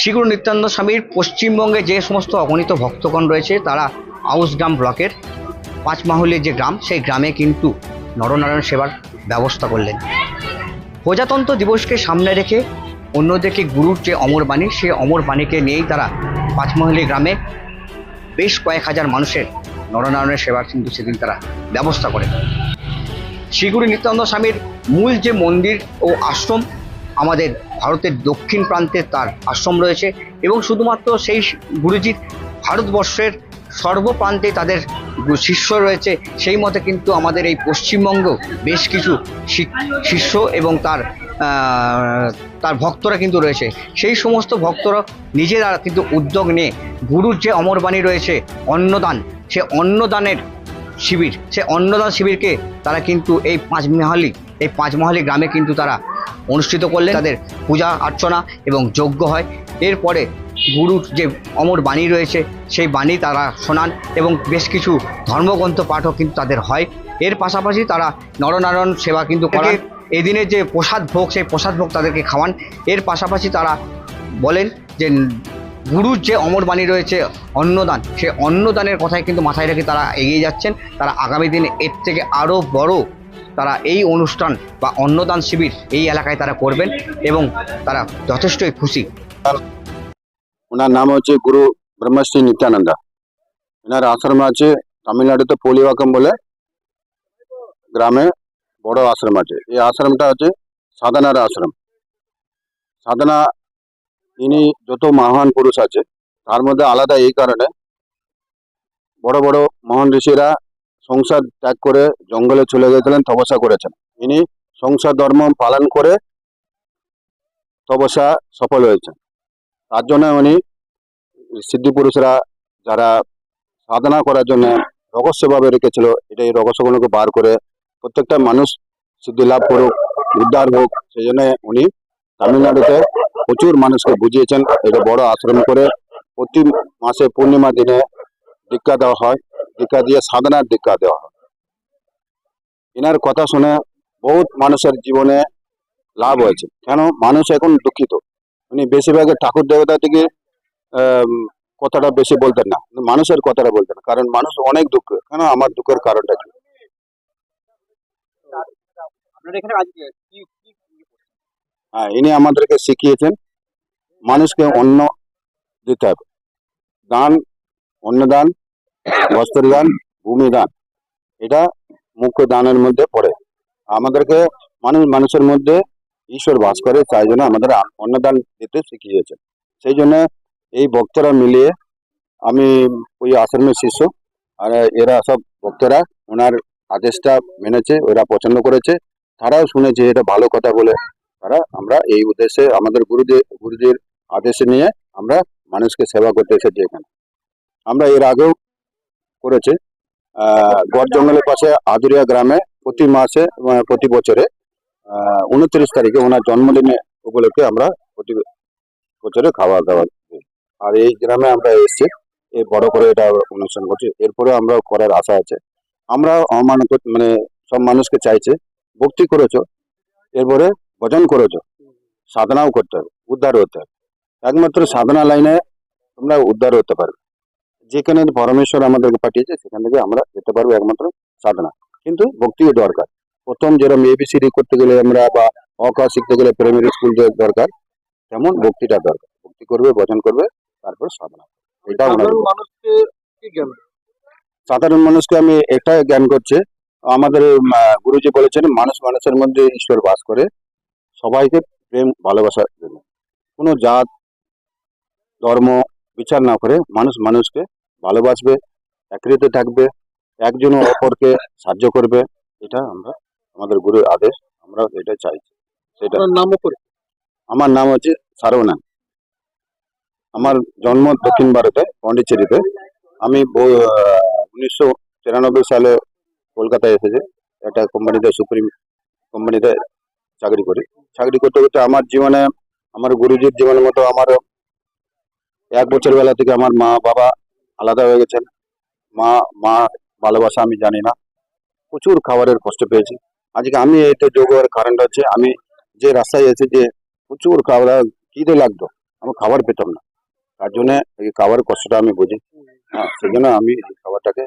শ্রীগুরু নিত্যানন্দ স্বামীর পশ্চিমবঙ্গে যে সমস্ত অগণিত ভক্তগণ রয়েছে, তারা আউসগ্রাম ব্লকের পাঁচমাহুলের যে গ্রাম, সেই গ্রামে কিন্তু নরনারায়ণ সেবার ব্যবস্থা করলেন। প্রজাতন্ত্র দিবসকে সামনে রেখে অন্যদিকে গুরুর যে অমর বাণী, সেই অমর বাণীকে নিয়েই তারা পাঁচমহলী গ্রামে বেশ কয়েক হাজার মানুষের নরনারায়ণের সেবার কিন্তু সেদিন তারা ব্যবস্থা করেন। শ্রীগুরু নিত্যানন্দ স্বামীর মূল যে মন্দির ও আশ্রম আমাদের ভারতের দক্ষিণ প্রান্তে তার আশ্রম রয়েছে এবং শুধুমাত্র সেই গুরুজির ভারতবর্ষের সর্বপ্রান্তে তাদের শিষ্য রয়েছে। সেই মতে কিন্তু আমাদের এই পশ্চিমবঙ্গ বেশ কিছু শিষ্য এবং তার তার ভক্তরা কিন্তু রয়েছে। সেই সমস্ত ভক্তরা নিজেরা কিন্তু উদ্যোগ নিয়ে গুরুর যে অমরবাণী রয়েছে, অন্নদান, সে অন্নদানের শিবির, সে অন্নদান শিবিরকে তারা কিন্তু এই পাঁচমহালি এই পাঁচমহালি গ্রামে কিন্তু তারা অনুষ্ঠিত করলেন। তাদের পূজা অর্চনা এবং যজ্ঞ হয়। এরপরে গুরুর যে অমর বাণী রয়েছে সেই বাণী তারা শোনান এবং বেশ কিছু ধর্মগ্রন্থ পাঠও কিন্তু তাদের হয়। এর পাশাপাশি তারা নরনারায়ণ সেবা কিন্তু করে এদিনে যে প্রসাদ ভোগ সেই প্রসাদ ভোগ তাদেরকে খাওয়ান। এর পাশাপাশি তারা বলেন যে গুরুর যে অমর বাণী রয়েছে অন্নদান সে অন্নদানের কথাই কিন্তু মাথায় রেখে তারা এগিয়ে যাচ্ছেন। তারা আগামী দিনে এর থেকে আরও বড় তারা এই অনুষ্ঠান বা অন্নদান শিবির এই এলাকায় তারা করবেন এবং তারা যথেষ্টই খুশি। ওনার নাম হচ্ছে গুরু ব্রহ্মশ্রী নিত্যানন্দ। এনার আশ্রম আছে তামিলনাড়ুতে পলিবাকম বলে। গ্রামে বড় আশ্রম আছে। এই আশ্রমটা হচ্ছে সাধনার আশ্রম। সাধনা, ইনি যত মহান পুরুষ আছে, তার মধ্যে আলাদা এই কারণে বড় বড় মহান ঋষিরা সংসার ত্যাগ করে জঙ্গলে চলে গেছিলেন তপস্যা করেছেন। ইনি সংসার ধর্ম পালন করে তপস্যা সফল হয়েছেন। তার জন্য উনি সিদ্ধি পুরুষরা যারা সাধনা করার জন্য রহস্যভাবে রেখেছিল এটা এই রহস্যগুলোকে বার করে প্রত্যেকটা মানুষ সিদ্ধি লাভ করুক, উদ্ধার হোক, সেই জন্য উনি তামিলনাড়ুতে প্রচুর মানুষকে বুঝিয়েছেন। এটা বড় আশ্রম করে প্রতি মাসে পূর্ণিমা দিনে দীক্ষা দেওয়া হয়। দীক্ষা দিয়ে সাধনার দীক্ষা দেওয়া হবে। এনার কথা শুনে বহুত মানুষের জীবনে লাভ হয়েছে। কেন? মানুষ এখন দুঃখিত। উনি বেশিরভাগ ঠাকুর দেবতা থেকে কথাটা বেশি বলতেন না। মানুষের কথাটা বলতেন। কারণ মানুষ অনেক দুঃখ। কেন? আমার দুঃখের কারণটা কি? হ্যাঁ ইনি আমাদেরকে শিখিয়েছেন মানুষকে অন্য দিতে হবে। দান অন্নদান বস্ত্রদান, ভূমিদান, এটা মুখ্য দানের মধ্যে পড়ে। আমাদেরকে মানুষ, মানুষের মধ্যে ঈশ্বর বাস করে, তাই জন্য আমাদের অন্নদান দিতে শিখিয়েছেন সেই জন্য এই ভক্তরা মিলিয়ে আমি ওই আশ্রমের শিষ্য আর এরা সব ভক্তরা, ওনার আদেশটা মেনেছে, ওরা পছন্দ করেছে। তারাও শুনেছে এটা ভালো কথা বলে। তারা আমরা এই উদ্দেশ্যে আমাদের গুরুদেব গুরুজির আদেশে নিয়ে আমরা মানুষকে সেবা করতে এসেছি এখানে। আমরা এর আগেও করেছি। গড় জঙ্গলের পাশে আদুরিয়া গ্রামে প্রতি মাসে প্রতি বছরে উনত্রিশ তারিখে ওনার জন্মদিনে উপলক্ষে আমরা প্রতি বছরে খাওয়া দাওয়া। আর এই গ্রামে আমরা এসেছি, এই বড় করে এটা অনুষ্ঠান করছি। এরপরে আমরা করার আশা আছে। আমরা অমানত মানে সব মানুষকে চাইছে, ভক্তি করেছ, এরপরে ভজন করেছ, সাধনাও করতে হবে, উদ্ধার হতে হবে। একমাত্র সাধনা লাইনে তোমরা উদ্ধার হতে পারবে। যেখানে পরমেশ্বর আমাদেরকে পাঠিয়েছে সেখান থেকে আমরা যেতে পারব একমাত্র সাধনা। কিন্তু ভক্তিও দরকার। প্রথম যেরকম এবিসিডি করতে গেলে আমরা বা অকা শিখতে গেলে প্রাইমারি স্কুল দরকার তেমন ভক্তিটা দরকার। ভক্তি করবে ভজন করবে তারপর সাধনা। এটা সাধারণ মানুষকে আমি এটা জ্ঞান করছে। আমাদের গুরুজি বলেছেন মানুষ মানুষের মধ্যে ঈশ্বর বাস করে। সবাইকে প্রেম ভালোবাসার দেবে। কোনো জাত ধর্ম বিচার না করে মানুষ মানুষকে ভালোবাসবে একরিতে থাকবে একজন অপরকে সাহায্য করবে এটা আমরা আমাদের গুরুর আদেশ আমরা এটা চাইছি সেটা। নামও করে আমার নাম হচ্ছে সারবনাথ আমার জন্ম দক্ষিণ ভারতে পন্ডিচেরিতে। আমি উনিশশো তিরানব্বই সালে কলকাতায় এসেছি। একটা কোম্পানিতে সুপ্রিম কোম্পানিতে চাকরি করি। চাকরি করতে করতে আমার জীবনে আমার গুরুজির জীবনের মতো আমার এক বছর বেলা থেকে আমার মা বাবা আলাদা হয়ে গেছেন মা মা ভালোবাসা আমি জানি না। প্রচুর খাবারের কষ্ট পেয়েছি। আজকে আমি এইটা যোগ হওয়ার কারণটা হচ্ছে আমি যে রাস্তায় এসে যে প্রচুর খাবার, খিদে লাগতো, আমি খাবার পেতাম না। তার জন্য এই খাবারের কষ্টটা আমি বুঝি। হ্যাঁ সেই জন্য আমি এই খাবারটাকে